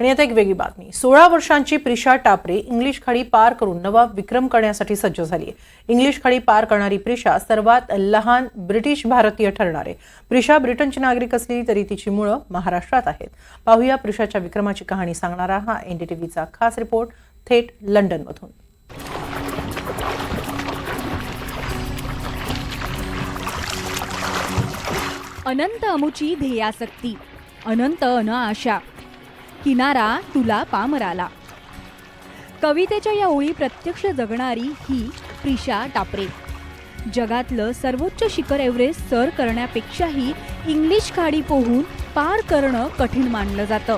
आणि आता एक वेगळी बातमी. सोळा वर्षांची प्रिशा टापरे इंग्लिश खाडी पार करून नवा विक्रम करण्यासाठी सज्ज झाली आहे. इंग्लिश खाडी पार करणारी प्रिशा सर्वात लहान ब्रिटिश भारतीय ठरणार आहे. प्रिशा ब्रिटनची नागरिक असली तरी तिची मुळं महाराष्ट्रात आहेत. पाहूया प्रिशाच्या विक्रमाची कहाणी सांगणारा हा एनडीटीव्हीचा खास रिपोर्ट थेट लंडनमधून. अनंत अमुची ध्येयासक्ती अनंत अन आशा. किनारा तुला पामराला. कवितेच्या या ओळी प्रत्यक्ष जगणारी ही प्रिशा टापरे. जगातलं सर्वोच्च शिखर एव्हरेस्ट सर करण्यापेक्षाही इंग्लिश खाडी पोहून पार करणं कठीण मानलं जातं.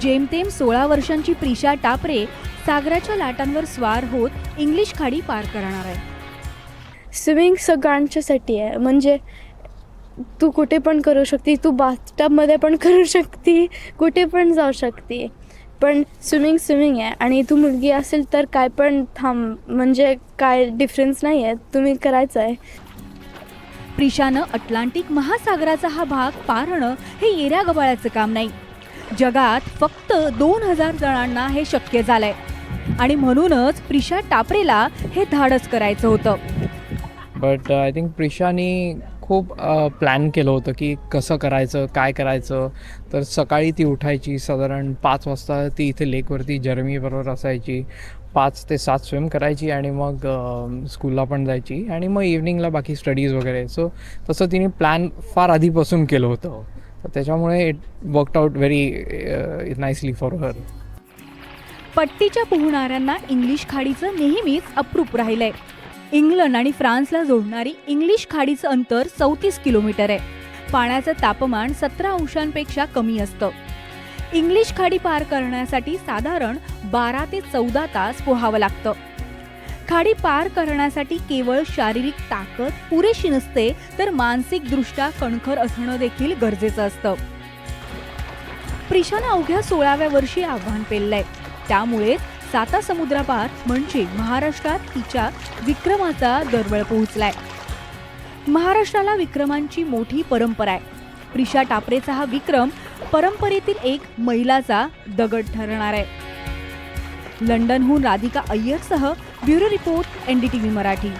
जेमतेम सोळा वर्षांची प्रिशा टापरे सागराच्या लाटांवर स्वार होत इंग्लिश खाडी पार करणार आहे. स्विमिंग सगळ्यांच्यासाठी आहे. म्हणजे तू कुठे पण करू शकते तू बाथटबमध्ये पण करू शकते कुठे पण जाऊ शकते. पण स्विमिंग स्विमिंग आहे. आणि तू मुलगी असेल तर काय पण थांब म्हणजे काय डिफरन्स नाही आहे. तुम्ही करायचं आहे. प्रिशानं अटलांटिक महासागराचा हा भाग पारणं हे येऱ्या गबाळ्याचं काम नाही. जगात फक्त दोन हजार जणांना हे शक्य झालंय. आणि म्हणूनच प्रिशा टापरेला हे धाडस करायचं होतं. बट आय थिंक प्रिशानी खूप प्लॅन केलं होतं की कसं करायचं काय करायचं. तर सकाळी ती उठायची साधारण पाच वाजता ती इथे लेकवरती जर्मीबरोबर असायची. पाच ते सात स्विम करायची आणि मग स्कूलला पण जायची. आणि मग इव्हनिंगला बाकी स्टडीज वगैरे. सो तसं तिने प्लॅन फार आधीपासून केलं होतं. तर त्याच्यामुळे it worked out very nicely for her पट्टीच्या पोहणाऱ्यांना इंग्लिश खाडीचं नेहमीच अप्रूप राहिलंय. इंग्लंड आणि फ्रान्सला जोडणारी इंग्लिश खाडीचं अंतर चौतीस किलोमीटर आहे. पाण्याचं तापमान सतरा अंशांपेक्षा कमी असतं. इंग्लिश खाडी पार करण्यासाठी साधारण बारा ते चौदा तास पोहावं लागतं. खाडी पार करण्यासाठी केवळ शारीरिक ताकद पुरेशी नसते तर मानसिकदृष्ट्या कणखर असणं देखील गरजेचं असतं. प्रिशानं अवघ्या सोळाव्या वर्षी आव्हान पेललंय. त्यामुळेच साता समुद्रापार म्हणजे महाराष्ट्रात तिच्या विक्रमाचा दरवळ पोहोचलाय. महाराष्ट्राला विक्रमांची मोठी परंपरा आहे. प्रिशा टापरेचा हा विक्रम परंपरेतील एक मैलाचा दगड ठरणार आहे. लंडनहून राधिका अय्यरसह ब्युरो रिपोर्ट एनडीटीव्ही मराठी.